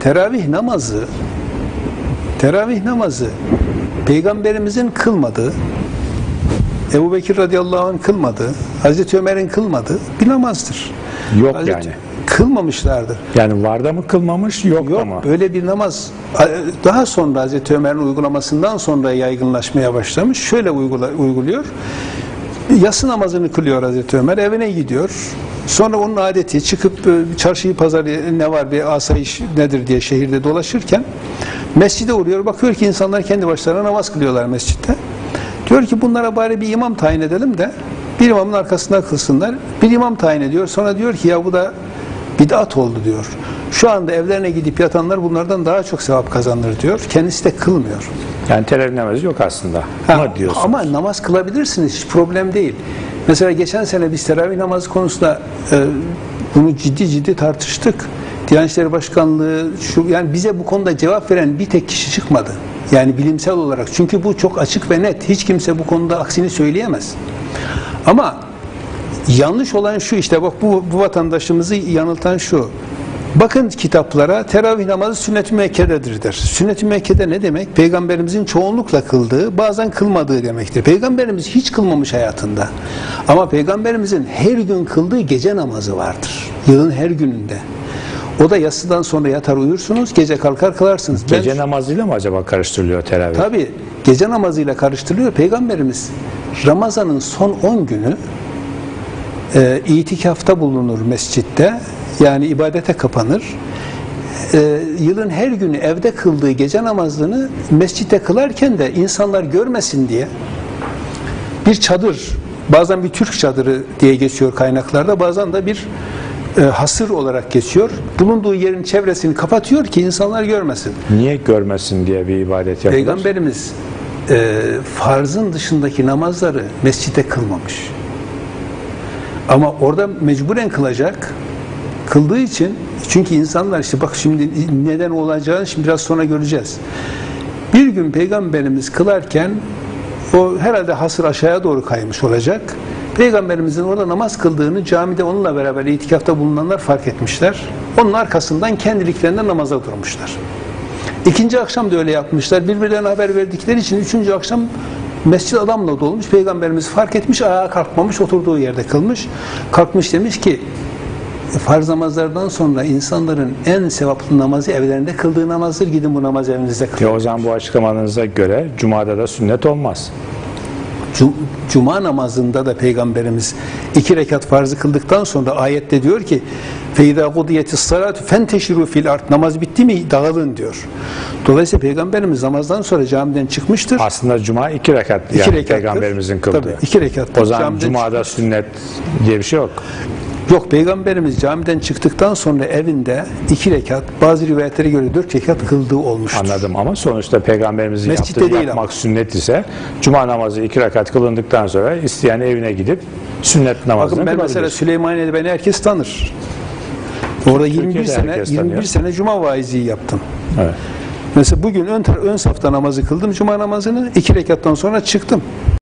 Teravih namazı teravih namazı peygamberimizin kılmadığı Ebu Bekir radıyallahu anh kılmadığı Hazreti Ömer'in kılmadığı bir namazdır. Yok Hazreti- yani. Kılmamışlardır. Yani var da mı kılmamış yok, Yok mı? böyle bir namaz daha sonra Hazreti Ömer'in uygulamasından sonra yaygınlaşmaya başlamış. Şöyle uygula, uyguluyor. Yatsı namazını kılıyor Hazreti Ömer. Evine gidiyor. Sonra onun adeti çıkıp e, çarşıyı pazarı ne var bir asayiş nedir diye şehirde dolaşırken mescide uğruyor. Bakıyor ki insanlar kendi başlarına namaz kılıyorlar mescitte. Diyor ki bunlara bari bir imam tayin edelim de bir imamın arkasında kılsınlar. Bir imam tayin ediyor. Sonra diyor ki ya bu da bid'at oldu diyor. Şu anda evlerine gidip yatanlar bunlardan daha çok sevap kazanır diyor. Kendisi de kılmıyor. Yani teravih namazı yok aslında. Ha, Ama diyorsun. ama namaz kılabilirsiniz. Hiç problem değil. Mesela geçen sene biz teravih namazı konusunda e, bunu ciddi ciddi tartıştık. Diyanet İşleri Başkanlığı şu yani bize bu konuda cevap veren bir tek kişi çıkmadı. Yani bilimsel olarak. Çünkü bu çok açık ve net. Hiç kimse bu konuda aksini söyleyemez. Ama yanlış olan şu işte bak bu, bu vatandaşımızı yanıltan şu. Bakın kitaplara teravih namazı sünnet-i Mekke'dedir der. Sünnet-i Mekke'de ne demek? Peygamberimizin çoğunlukla kıldığı, bazen kılmadığı demektir. Peygamberimiz hiç kılmamış hayatında. Ama peygamberimizin her gün kıldığı gece namazı vardır. Yılın her gününde. O da yatsıdan sonra yatar uyursunuz, gece kalkar kılarsınız. Ben- Gece namazıyla mı acaba karıştırılıyor teravih? Tabi gece namazıyla karıştırılıyor. Peygamberimiz Ramazan'ın son 10 günü e, itikafta bulunur mescitte. Yani ibadete kapanır. E, yılın her günü evde kıldığı gece namazını mescitte kılarken de insanlar görmesin diye bir çadır, bazen bir Türk çadırı diye geçiyor kaynaklarda, bazen de bir e, hasır olarak geçiyor. Bulunduğu yerin çevresini kapatıyor ki insanlar görmesin. Niye görmesin diye bir ibadet yapılır? Peygamberimiz e, farzın dışındaki namazları mescide kılmamış. Ama orada mecburen kılacak. Kıldığı için çünkü insanlar işte bak şimdi neden olacağını şimdi biraz sonra göreceğiz. Bir gün peygamberimiz kılarken o herhalde hasır aşağıya doğru kaymış olacak. Peygamberimizin orada namaz kıldığını camide onunla beraber itikafta bulunanlar fark etmişler. Onun arkasından kendiliklerinden namaza durmuşlar. İkinci akşam da öyle yapmışlar. Birbirlerine haber verdikleri için üçüncü akşam mescid adamla dolmuş. Peygamberimiz fark etmiş, ayağa kalkmamış, oturduğu yerde kılmış. Kalkmış demiş ki farz namazlardan sonra insanların en sevaplı namazı evlerinde kıldığı namazdır. Gidin bu namaz evinizde kılın. Ya o zaman bu açıklamanıza göre Cuma'da da sünnet olmaz. Cu- Cuma namazında da Peygamberimiz iki rekat farzı kıldıktan sonra ayette diyor ki ve izâ gudiyetis salâtu fenteşirû fil art. Namaz bitti mi dağılın diyor. Dolayısıyla Peygamberimiz namazdan sonra camiden çıkmıştır. Aslında cuma iki rekat yani rekattır. Peygamberimizin kıldığı. Tabii iki rekat. O zaman camiden cumada çıkmış. sünnet diye bir şey yok. Yok Peygamberimiz camiden çıktıktan sonra evinde iki rekat bazı rivayetlere göre dört rekat kıldığı olmuştur. Anladım ama sonuçta Peygamberimizin Mescitte yaptığı değil yapmak ama. sünnet ise Cuma namazı iki rekat kılındıktan sonra isteyen evine gidip sünnet namazını Bakın ben mesela Süleymaniye'de beni herkes tanır. Orada 21 Türkiye'de sene herkes 21 tanıyor. sene cuma vaizliği yaptım. Evet. Mesela bugün ön, ön safta namazı kıldım cuma namazını iki rekattan sonra çıktım.